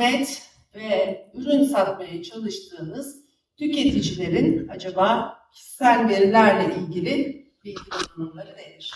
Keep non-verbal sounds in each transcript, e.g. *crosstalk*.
hizmet ve ürün satmaya çalıştığınız tüketicilerin acaba kişisel verilerle ilgili bilgi durumları nedir?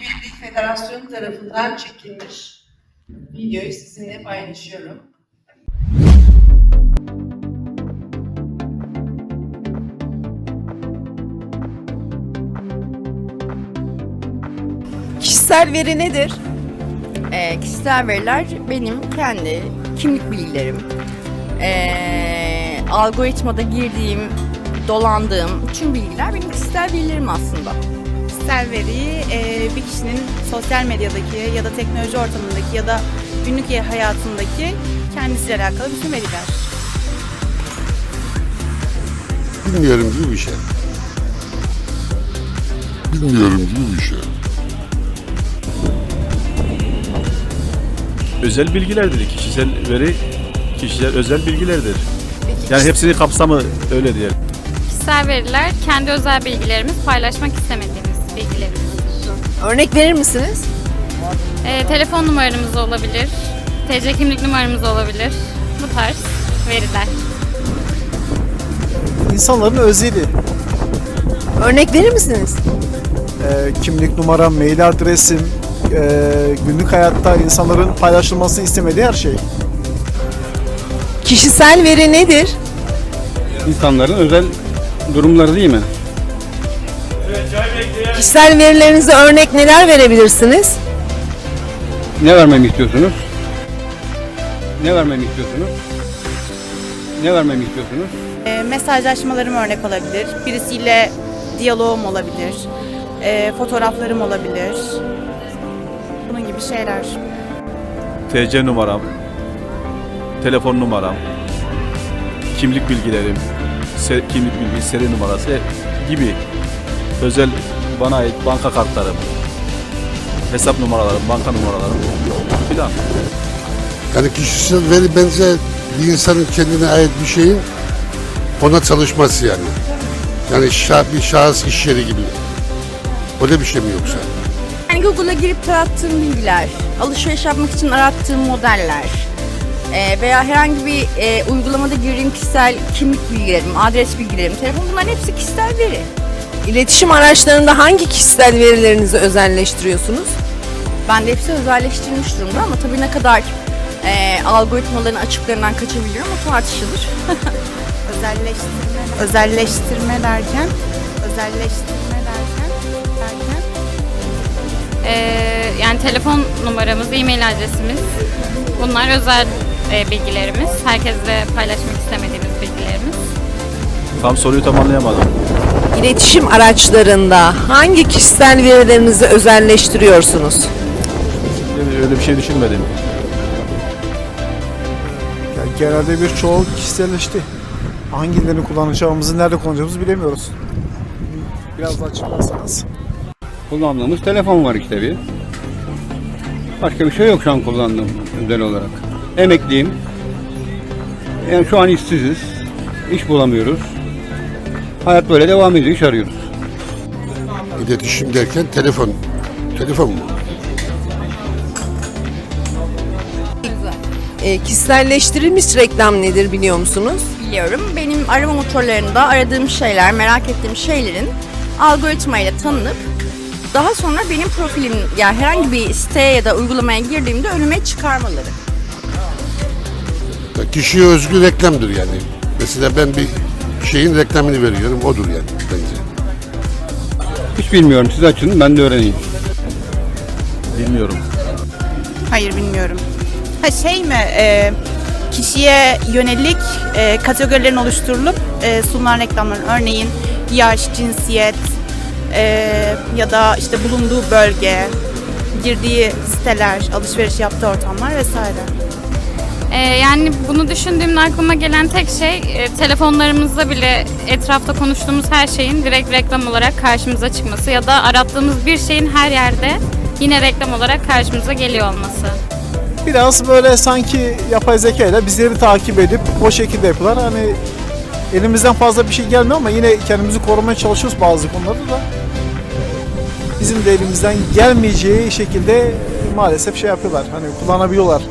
Birliği Federasyonu tarafından çekilmiş videoyu sizinle paylaşıyorum. Kişisel veri nedir? Ee, kişisel veriler benim kendi kimlik bilgilerim. Ee, algoritmada girdiğim, dolandığım tüm bilgiler benim kişisel bilgilerim aslında. Kişisel veriyi e, bir kişinin sosyal medyadaki ya da teknoloji ortamındaki ya da günlük hayatındaki kendisiyle alakalı bütün veriler. Bilmiyorum gibi bir şey. Bilmiyorum gibi bir şey. Özel bilgilerdir. Kişisel veri kişisel özel bilgilerdir. Yani hepsini kapsamı öyle diyelim. Kişisel veriler kendi özel bilgilerimiz, paylaşmak istemediğimiz bilgilerimizdir. Örnek verir misiniz? Ee, telefon numaramız olabilir, TC kimlik numaramız olabilir. Bu tarz veriler. İnsanların özeli. Örnek verir misiniz? Ee, kimlik numaram, mail adresim, ee, günlük hayatta insanların paylaşılması istemediği her şey. Kişisel veri nedir? İnsanların özel durumları değil mi? Kişisel verilerinize örnek neler verebilirsiniz? Ne vermemi istiyorsunuz? Ne vermemi istiyorsunuz? Ne vermemi istiyorsunuz? E, mesajlaşmalarım örnek olabilir. Birisiyle diyaloğum olabilir. E, fotoğraflarım olabilir. Bunun gibi şeyler. TC numaram, telefon numaram, kimlik bilgilerim, se- kimlik bilgi seri numarası gibi özel bana ait banka kartlarım, hesap numaralarım, banka numaralarım filan. Yani kişisel veri bence bir insanın kendine ait bir şeyin ona çalışması yani. Yani şah, bir şahıs iş yeri gibi. Öyle bir şey mi yoksa? Google'a girip tarattığım bilgiler, alışveriş yapmak için arattığım modeller ee, veya herhangi bir e, uygulamada girdiğim kişisel kimlik bilgilerim, adres bilgilerim, telefon bunların hepsi kişisel veri. İletişim araçlarında hangi kişisel verilerinizi özelleştiriyorsunuz? Ben de hepsi özelleştirilmiş durumda ama tabii ne kadar e, algoritmaların açıklarından kaçabiliyorum o tartışılır. *laughs* Özelleştirme, özelleştirme derken, özelleştirme Ee, yani telefon numaramız, e-mail adresimiz bunlar özel e, bilgilerimiz. Herkesle paylaşmak istemediğimiz bilgilerimiz. Tam soruyu tam anlayamadım. İletişim araçlarında hangi kişisel verilerinizi özelleştiriyorsunuz? Öyle- Öyle bir şey düşünmedim. Yani genelde birçoğu kişiselleşti. Hangilerini kullanacağımızı, nerede kullanacağımızı bilemiyoruz. Biraz da açıklarsanız. Kullandığımız telefon var işte bir. Başka bir şey yok şu an kullandığım özel olarak. Emekliyim. Yani şu an işsiziz. İş bulamıyoruz. Hayat böyle devam ediyor. iş arıyoruz. İletişim derken telefon. Telefon mu? E, kişiselleştirilmiş reklam nedir biliyor musunuz? Biliyorum benim arama motorlarında aradığım şeyler, merak ettiğim şeylerin algoritmayla tanınıp daha sonra benim profilim yani herhangi bir siteye ya da uygulamaya girdiğimde önüme çıkarmaları. Ya Kişiye özgü reklamdır yani. Mesela ben bir şeyin reklamını veriyorum. Odur yani bence. Hiç bilmiyorum. Siz açın ben de öğreneyim. Bilmiyorum. Hayır bilmiyorum. Ha şey mi? e, kişiye yönelik e, kategorilerin oluşturulup e, sunulan reklamların örneğin yaş, cinsiyet e, ya da işte bulunduğu bölge, girdiği siteler, alışveriş yaptığı ortamlar vesaire. Ee, yani bunu düşündüğümde aklıma gelen tek şey e, telefonlarımızda bile etrafta konuştuğumuz her şeyin direkt reklam olarak karşımıza çıkması ya da arattığımız bir şeyin her yerde yine reklam olarak karşımıza geliyor olması. Biraz böyle sanki yapay zeka ile bizleri takip edip o şekilde yapılar. Hani elimizden fazla bir şey gelmiyor ama yine kendimizi korumaya çalışıyoruz bazı konularda da. Bizim de elimizden gelmeyeceği şekilde maalesef şey yapıyorlar. Hani kullanabiliyorlar.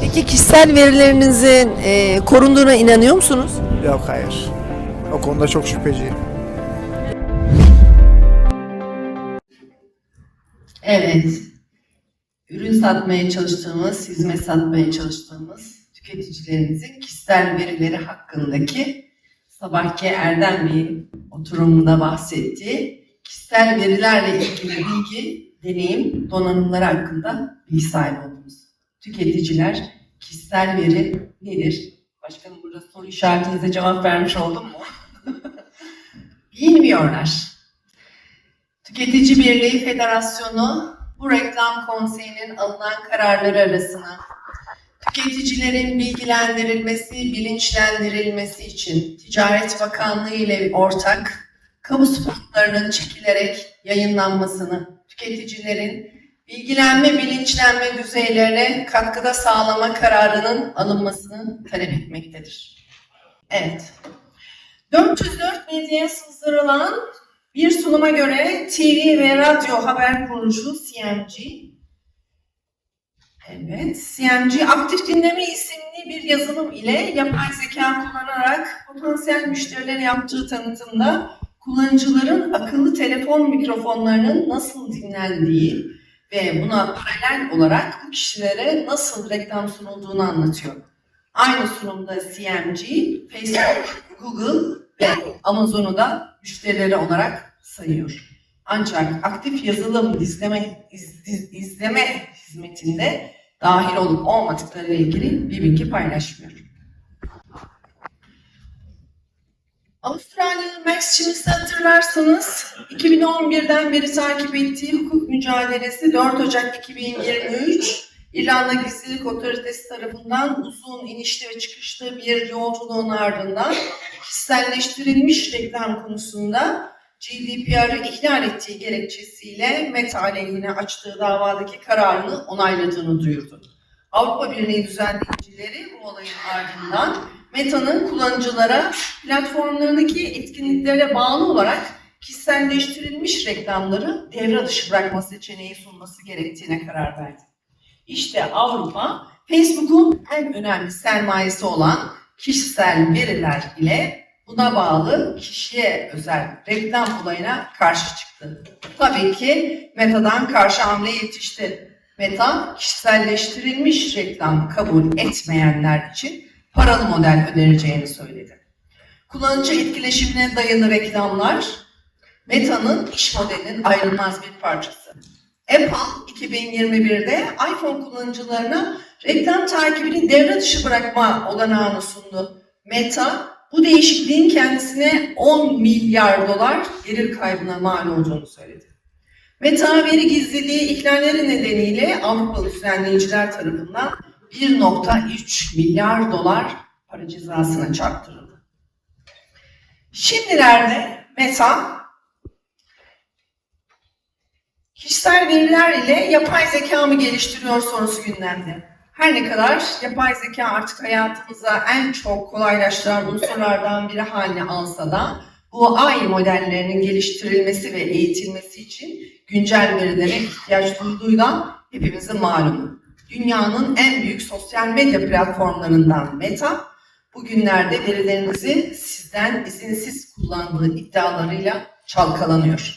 Peki kişisel verilerinizin e, korunduğuna inanıyor musunuz? Yok hayır. O konuda çok şüpheciyim. Evet. Ürün satmaya çalıştığımız, hizmet satmaya çalıştığımız tüketicilerimizin kişisel verileri hakkındaki sabahki Erdem Bey'in oturumunda bahsettiği kişisel verilerle ilgili bilgi, deneyim, donanımları hakkında bilgi sahibi oldunuz. Tüketiciler, kişisel veri nedir? Başkanım burada soru işaretinize cevap vermiş oldum mu? *laughs* Bilmiyorlar. Tüketici Birliği Federasyonu bu reklam konseyinin alınan kararları arasına tüketicilerin bilgilendirilmesi, bilinçlendirilmesi için Ticaret Bakanlığı ile ortak kamu spotlarının çekilerek yayınlanmasını, tüketicilerin bilgilenme, bilinçlenme düzeylerine katkıda sağlama kararının alınmasını talep etmektedir. Evet. 404 medyaya sızdırılan bir sunuma göre TV ve radyo haber kuruluşu CMG, evet, CMG aktif dinleme isimli bir yazılım ile yapay zeka kullanarak potansiyel müşterilere yaptığı tanıtımda kullanıcıların akıllı telefon mikrofonlarının nasıl dinlendiği ve buna paralel olarak bu kişilere nasıl reklam sunulduğunu anlatıyor. Aynı sunumda CMG, Facebook, Google ve Amazon'u da müşterileri olarak sayıyor. Ancak aktif yazılım izleme, iz- iz- izleme hizmetinde dahil olup olmadıkları ile ilgili bir bilgi paylaşmıyor. Avustralyalı Max Schmitz'i hatırlarsanız 2011'den beri takip ettiği hukuk mücadelesi 4 Ocak 2023 İrlanda Gizlilik Otoritesi tarafından uzun inişli ve çıkışlı bir yolculuğun ardından kişiselleştirilmiş reklam konusunda GDPR'ı ihlal ettiği gerekçesiyle Meta aleyhine açtığı davadaki kararını onayladığını duyurdu. Avrupa Birliği düzenleyicileri bu olayın ardından Meta'nın kullanıcılara platformlarındaki etkinliklere bağlı olarak kişiselleştirilmiş reklamları devre dışı bırakma seçeneği sunması gerektiğine karar verdi. İşte Avrupa, Facebook'un en önemli sermayesi olan kişisel veriler ile buna bağlı kişiye özel reklam olayına karşı çıktı. Tabii ki Meta'dan karşı hamle yetişti. Meta, kişiselleştirilmiş reklam kabul etmeyenler için paralı model önereceğini söyledi. Kullanıcı etkileşimine dayalı reklamlar, Meta'nın iş modelinin ayrılmaz bir parçası. Apple 2021'de iPhone kullanıcılarına reklam takibini devre dışı bırakma olanağını sundu. Meta bu değişikliğin kendisine 10 milyar dolar gelir kaybına mal olduğunu söyledi. Meta veri gizliliği ihlalleri nedeniyle Avrupalı düzenleyiciler tarafından 1.3 milyar dolar para cezasına çarptırıldı. Şimdilerde Meta kişisel veriler ile yapay zeka mı geliştiriyor sorusu gündemde. Her ne kadar yapay zeka artık hayatımıza en çok kolaylaştıran unsurlardan biri haline alsa da bu AI modellerinin geliştirilmesi ve eğitilmesi için güncel verilere ihtiyaç duyduğuyla hepimizin malumu. Dünyanın en büyük sosyal medya platformlarından Meta, bugünlerde verilerinizi sizden izinsiz kullandığı iddialarıyla çalkalanıyor.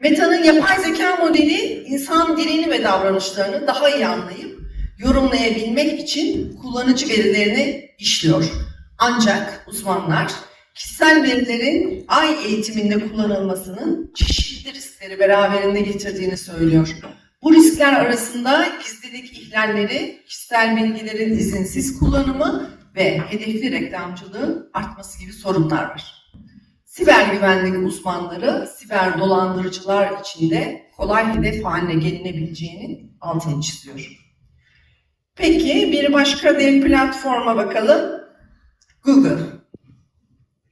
Meta'nın yapay zeka modeli insan dilini ve davranışlarını daha iyi anlayıp yorumlayabilmek için kullanıcı verilerini işliyor. Ancak uzmanlar kişisel verilerin ay eğitiminde kullanılmasının çeşitli riskleri beraberinde getirdiğini söylüyor. Bu riskler arasında gizlilik ihlalleri, kişisel bilgilerin izinsiz kullanımı ve hedefli reklamcılığın artması gibi sorunlar var. Siber güvenlik uzmanları siber dolandırıcılar içinde kolay hedef haline gelinebileceğinin altını çiziyor. Peki bir başka dev platforma bakalım. Google.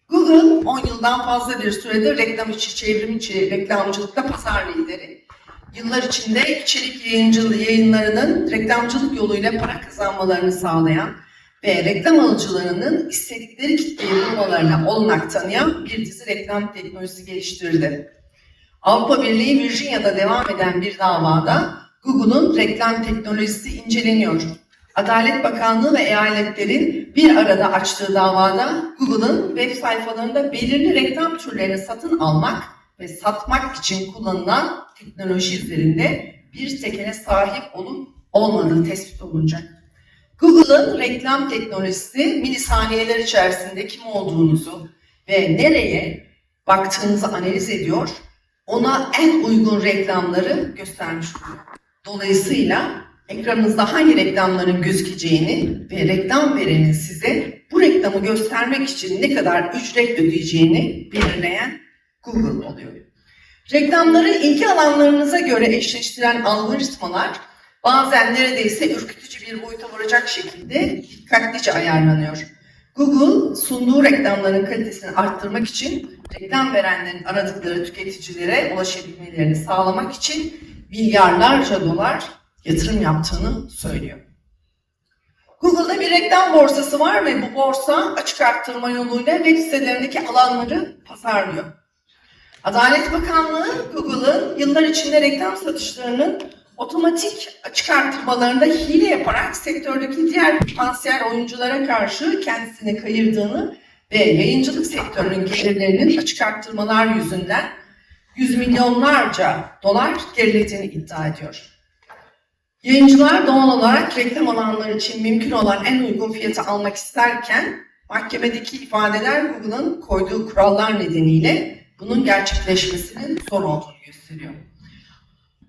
Google 10 yıldan fazla bir süredir reklam içi, çevrim içi reklamcılıkta pazar lideri. Yıllar içinde içerik yayıncılığı yayınlarının reklamcılık yoluyla para kazanmalarını sağlayan ve reklam alıcılarının istedikleri kitleyi bulmalarına olanak tanıyan bir dizi reklam teknolojisi geliştirdi. Avrupa Birliği Virginia'da devam eden bir davada Google'un reklam teknolojisi inceleniyor. Adalet Bakanlığı ve eyaletlerin bir arada açtığı davada Google'ın web sayfalarında belirli reklam türlerini satın almak ve satmak için kullanılan teknoloji üzerinde bir tekene sahip olup olmadığı tespit olunacak. Google'ın reklam teknolojisi milisaniyeler içerisinde kim olduğunuzu ve nereye baktığınızı analiz ediyor, ona en uygun reklamları göstermiş oluyor. Dolayısıyla ekranınızda hangi reklamların gözükeceğini ve reklam verenin size bu reklamı göstermek için ne kadar ücret ödeyeceğini belirleyen Google oluyor. Reklamları ilgi alanlarınıza göre eşleştiren algoritmalar bazen neredeyse ürkütücü bir boyuta varacak şekilde dikkatlice ayarlanıyor. Google sunduğu reklamların kalitesini arttırmak için reklam verenlerin aradıkları tüketicilere ulaşabilmelerini sağlamak için milyarlarca dolar yatırım yaptığını söylüyor. Google'da bir reklam borsası var ve bu borsa açık arttırma yoluyla web sitelerindeki alanları pazarlıyor. Adalet Bakanlığı Google'ın yıllar içinde reklam satışlarının otomatik açık arttırmalarında hile yaparak sektördeki diğer potansiyel oyunculara karşı kendisini kayırdığını ve yayıncılık sektörünün gelirlerinin açık arttırmalar yüzünden yüz milyonlarca dolar gerilediğini iddia ediyor. Yayıncılar doğal olarak reklam alanları için mümkün olan en uygun fiyatı almak isterken mahkemedeki ifadeler Google'ın koyduğu kurallar nedeniyle bunun gerçekleşmesinin zor olduğunu gösteriyor.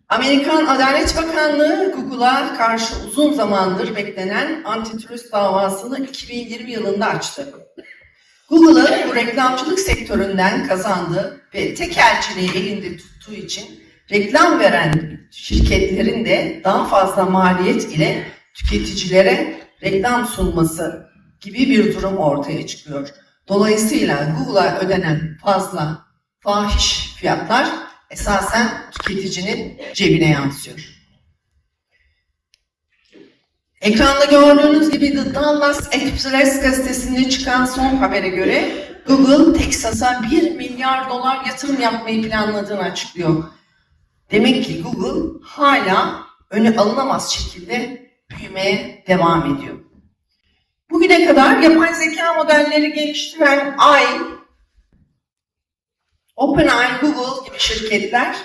Amerikan Adalet Bakanlığı Google'a karşı uzun zamandır beklenen antitrust davasını 2020 yılında açtı. Google'ın bu reklamcılık sektöründen kazandığı ve tekelciliği elinde tuttuğu için reklam veren şirketlerin de daha fazla maliyet ile tüketicilere reklam sunması gibi bir durum ortaya çıkıyor. Dolayısıyla Google'a ödenen fazla fahiş fiyatlar esasen tüketicinin cebine yansıyor. Ekranda gördüğünüz gibi The Dallas Express gazetesinde çıkan son habere göre Google Texas'a 1 milyar dolar yatırım yapmayı planladığını açıklıyor. Demek ki Google hala önü alınamaz şekilde büyümeye devam ediyor. Bugüne kadar yapay zeka modelleri geliştiren AI, OpenAI, Google gibi şirketler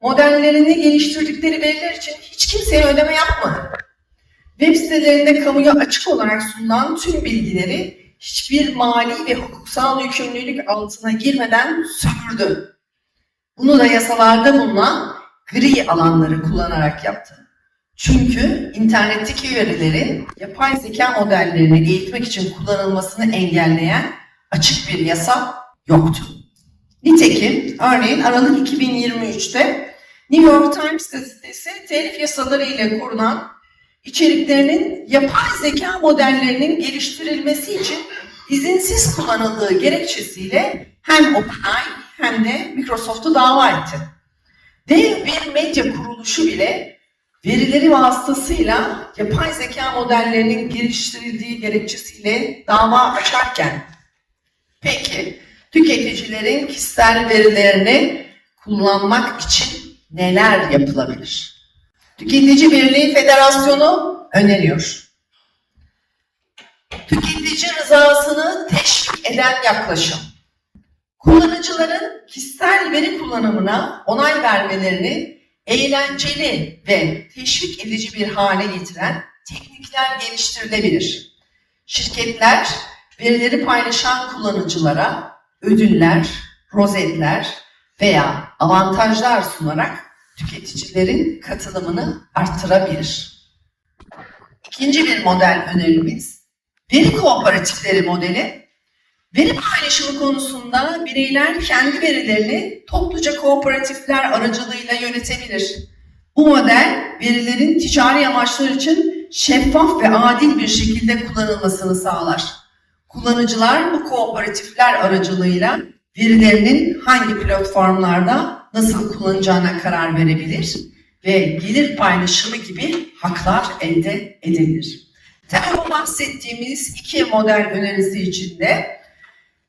modellerini geliştirdikleri veriler için hiç kimseye ödeme yapmadı. Web sitelerinde kamuya açık olarak sunulan tüm bilgileri hiçbir mali ve hukuksal yükümlülük altına girmeden sömürdü. Bunu da yasalarda bulunan gri alanları kullanarak yaptı. Çünkü internetteki verilerin yapay zeka modellerini eğitmek için kullanılmasını engelleyen açık bir yasa yoktu. Nitekim örneğin Aralık 2023'te New York Times gazetesi telif yasaları ile korunan içeriklerinin yapay zeka modellerinin geliştirilmesi için izinsiz kullanıldığı gerekçesiyle hem OpenAI hem de Microsoft'u dava etti. Dev bir medya kuruluşu bile verileri vasıtasıyla yapay zeka modellerinin geliştirildiği gerekçesiyle dava açarken peki tüketicilerin kişisel verilerini kullanmak için neler yapılabilir? Tüketici Birliği Federasyonu öneriyor. Tüketici rızasını teşvik eden yaklaşım. Kullanıcıların kişisel veri kullanımına onay vermelerini eğlenceli ve teşvik edici bir hale getiren teknikler geliştirilebilir. Şirketler verileri paylaşan kullanıcılara ödüller, rozetler veya avantajlar sunarak tüketicilerin katılımını arttırabilir. İkinci bir model önerimiz veri kooperatifleri modeli. Veri paylaşımı konusunda bireyler kendi verilerini topluca kooperatifler aracılığıyla yönetebilir. Bu model verilerin ticari amaçlar için şeffaf ve adil bir şekilde kullanılmasını sağlar. Kullanıcılar bu kooperatifler aracılığıyla verilerinin hangi platformlarda nasıl kullanacağına karar verebilir ve gelir paylaşımı gibi haklar elde edebilir. Tabii bu bahsettiğimiz iki model önerisi içinde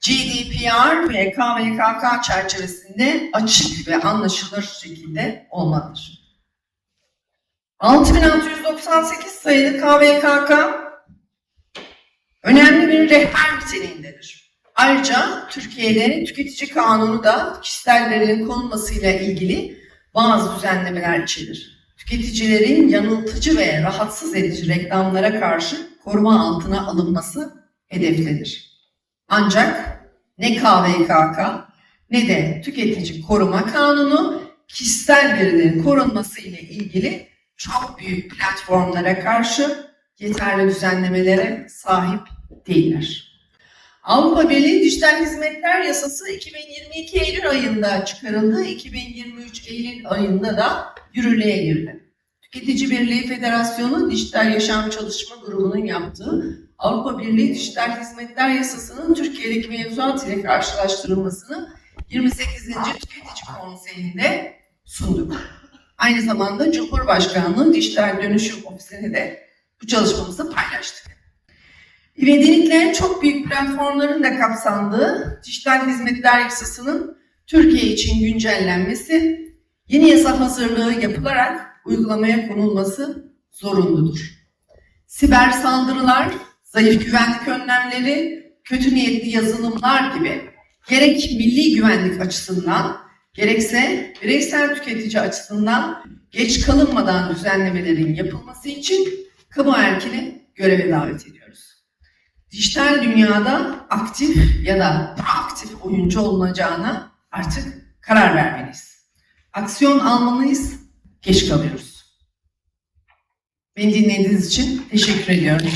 GDPR ve KVKK çerçevesinde açık ve anlaşılır şekilde olmalıdır. 6698 sayılı KVKK önemli bir rehber niteliğindedir. Ayrıca Türkiye'de tüketici kanunu da kişisel verilerin konulmasıyla ilgili bazı düzenlemeler içerir. Tüketicilerin yanıltıcı ve rahatsız edici reklamlara karşı koruma altına alınması hedeflenir. Ancak ne KVKK ne de tüketici koruma kanunu kişisel verilerin korunması ile ilgili çok büyük platformlara karşı yeterli düzenlemelere sahip değiller. Avrupa Birliği Dijital Hizmetler Yasası 2022 Eylül ayında çıkarıldı. 2023 Eylül ayında da yürürlüğe girdi. Tüketici Birliği Federasyonu Dijital Yaşam Çalışma Grubu'nun yaptığı Avrupa Birliği Dijital Hizmetler Yasası'nın Türkiye'deki mevzuat ile karşılaştırılmasını 28. Tüketici Konseyi'nde sunduk. Aynı zamanda Cumhurbaşkanlığı Dijital Dönüşüm Ofisi'ne de bu çalışmamızı paylaştık. İvedilikle çok büyük platformların da kapsandığı dijital hizmetler yasasının Türkiye için güncellenmesi, yeni yasa hazırlığı yapılarak uygulamaya konulması zorunludur. Siber saldırılar, zayıf güvenlik önlemleri, kötü niyetli yazılımlar gibi gerek milli güvenlik açısından gerekse bireysel tüketici açısından geç kalınmadan düzenlemelerin yapılması için kamu erkini göreve davet ediyoruz. Dijital dünyada aktif ya da proaktif oyuncu olunacağına artık karar vermeliyiz. Aksiyon almalıyız, geç kalıyoruz. Beni dinlediğiniz için teşekkür ediyorum.